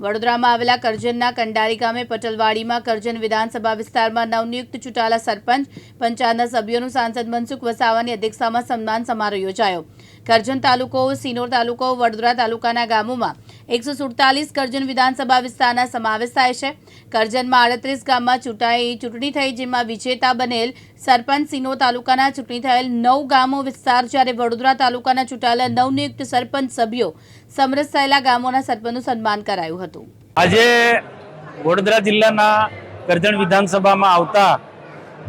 વડોદરામાં આવેલા કરજણના કંડારી ગામે પટલવાડીમાં કરજણ વિધાનસભા વિસ્તારમાં નવનિયુક્ત ચૂંટાયેલા સરપંચ, પંચાયતના સભ્યોનું સાંસદ મનસુખ વસાવાની અધ્યક્ષતામાં સન્માન સમારોહ યોજાયો. કરજણ તાલુકો, સિનોર તાલુકો, વડોદરા તાલુકાના ગામોમાં એકસો સુડતાલીસ કરજણ વિધાનસભા વિસ્તારના સમાવેશ થાય છે. કરજણમાં આડત્રીસ ગામમાં ચૂંટાઈ ચૂંટણી થઈ, જેમાં વિજેતા બનેલ સરપંચ સિનો તાલુકાના ચૂંટણી થયેલ નવ ગામો વિસ્તાર, જ્યારે વડોદરા તાલુકાના ચૂંટાયેલા નવનિયુક્ત સરપંચ સભ્યો સમરસ થયેલા ગામોના સરપંચનું સન્માન કરાયું હતું. આજે વડોદરા જિલ્લાના કરજણ વિધાનસભામાં આવતા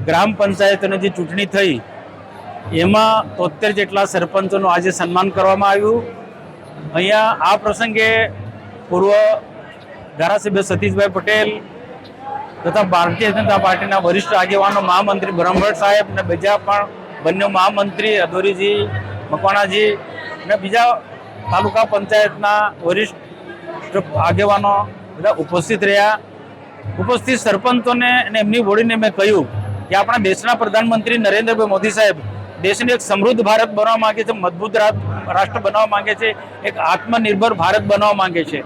ગ્રામ પંચાયતોની જે ચૂંટણી થઈ, એમાં તોતેર જેટલા સરપંચોનું આજે સન્માન કરવામાં આવ્યું. અહીંયા આ પ્રસંગે પૂર્વ ધારાસભ્ય સતીશભાઈ પટેલ તથા ભારતીય જનતા પાર્ટીના વરિષ્ઠ આગેવાનો મહામંત્રી બ્રહ્મભટ્ટ સાહેબ અને બીજા પણ બંને મહામંત્રી અધોરીજી, મકવાણાજી અને બીજા તાલુકા પંચાયતના વરિષ્ઠ આગેવાનો બધા ઉપસ્થિત રહ્યા. ઉપસ્થિત સરપંચોને અને એમની બોડીને મેં કહ્યું કે આપણા દેશના પ્રધાનમંત્રી નરેન્દ્રભાઈ મોદી સાહેબ દેશને એક સમૃદ્ધ ભારત બનાવવા માગે છે, મજબૂત રાષ્ટ્ર બનાવવા માંગે છે, એક આત્મનિર્ભર ભારત બનાવવા માંગે છે.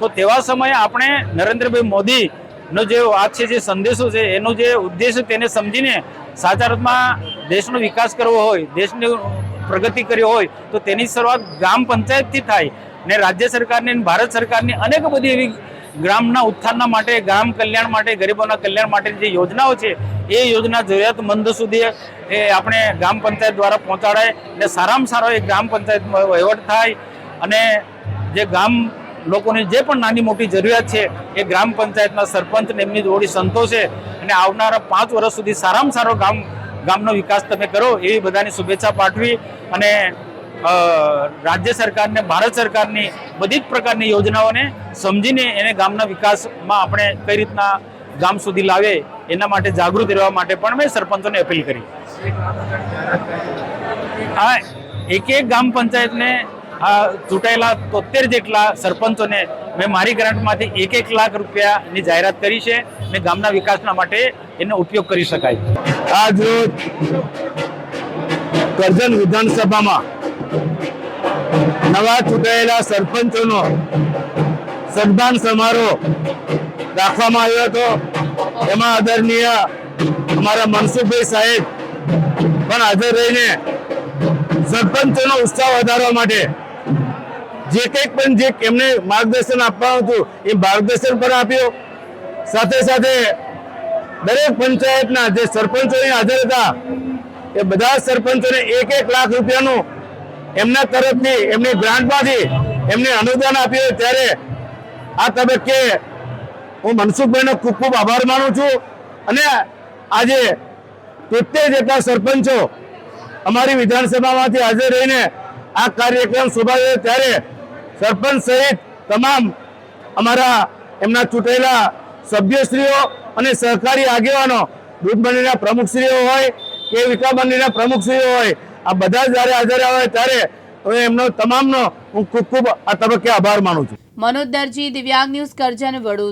તો તેવા સમયે આપણે નરેન્દ્રભાઈ મોદીનો જે વાત છે, જે સંદેશો છે, એનો જે ઉદ્દેશ તેને સમજીને સાચા અર્થમાં દેશનો વિકાસ કરવો હોય, દેશની પ્રગતિ કરવી હોય, તો તેની શરૂઆત ગ્રામ પંચાયતથી થાય ને રાજ્ય સરકારની ભારત સરકારની અનેક બધી એવી ગ્રામના ઉત્થાનના માટે, ગ્રામ કલ્યાણ માટે, ગરીબોના કલ્યાણ માટેની જે યોજનાઓ છે, એ યોજના જરૂરિયાતમંદ સુધી એ આપણે ગ્રામ પંચાયત દ્વારા પહોંચાડાય ને સારામાં સારો એ ગ્રામ પંચાયતમાં વહીવટ થાય અને જે ગામ લોકોની જે પણ નાની મોટી જરૂરિયાત છે એ ગ્રામ પંચાયતના સરપંચ ને એમની જોડી સંતોષે અને આવનારા પાંચ વર્ષ સુધી સારામાં સારો ગામ ગામનો વિકાસ તમે કરો એવી બધાની શુભેચ્છા પાઠવી અને રાજ્ય સરકારને, ભારત સરકારની બધી જ પ્રકારની યોજનાઓને સમજીને એને ગામના વિકાસમાં આપણે કઈ રીતના ગામ સુધી લાવે એના માટે જાગૃત રહેવા માટે પણ મેં સરપંચોને અપીલ કરી. આ એક એક ગ્રામ પંચાયતને આ ચૂંટાયેલા તોતેર જેટલા સરપંચોને મેં મારી ગ્રાન્ટમાંથી એક એક લાખ રૂપિયાની જાહેરાત કરી છે અને ગામના વિકાસના માટે એનો ઉપયોગ કરી શકાય. આજ રોજ કરજણ વિધાનસભામાં નવા ચૂંટાયેલા સરપંચોનો સન્માન સમારોહ રાખવામાં આવ્યો હતો. એમાં આદરણીય અમારા મનસુખભાઈ સાહેબ પણ હાજર રહીને સરપંચોનો ઉત્સાહ વધારવા માટે જે કંઈક પણ જે એમને માર્ગદર્શન આપવાનું હતું, એ માર્ગદર્શન પણ આપ્યું. સાથે સાથે દરેક પંચાયતના જે સરપંચોની હાજર હતા, એ બધા સરપંચોને એક એક લાખ રૂપિયાનું એમના તરફથી એમની ગ્રાન્ટમાંથી એમને અનુદાન આપ્યું ત્યારે આ તબક્કે હું મનસુખભાઈનો ખૂબ ખૂબ આભાર માનું છું. અને આજે તોતેર જેટલા સરપંચો અમારી વિધાનસભામાંથી હાજર રહીને આ કાર્યક્રમ શોભાયો ત્યારે સરપંચ સહિત તમામ અમારા એમના ચૂંટેલા સભ્યશ્રીઓ અને સહકારી આગેવાનો દૂધ મંડળીના પ્રમુખશ્રીઓ હોય કે વિકા મંડળીના પ્રમુખશ્રીઓ હોય, આ બધા જ્યારે હાજર આવે ત્યારે હવે એમનો તમામનો હું ખૂબ ખૂબ આ તબક્કે આભાર માનું છું. મનોજ દરજી, દિવ્યાંગ ન્યૂઝ કરજણ વડોદરા.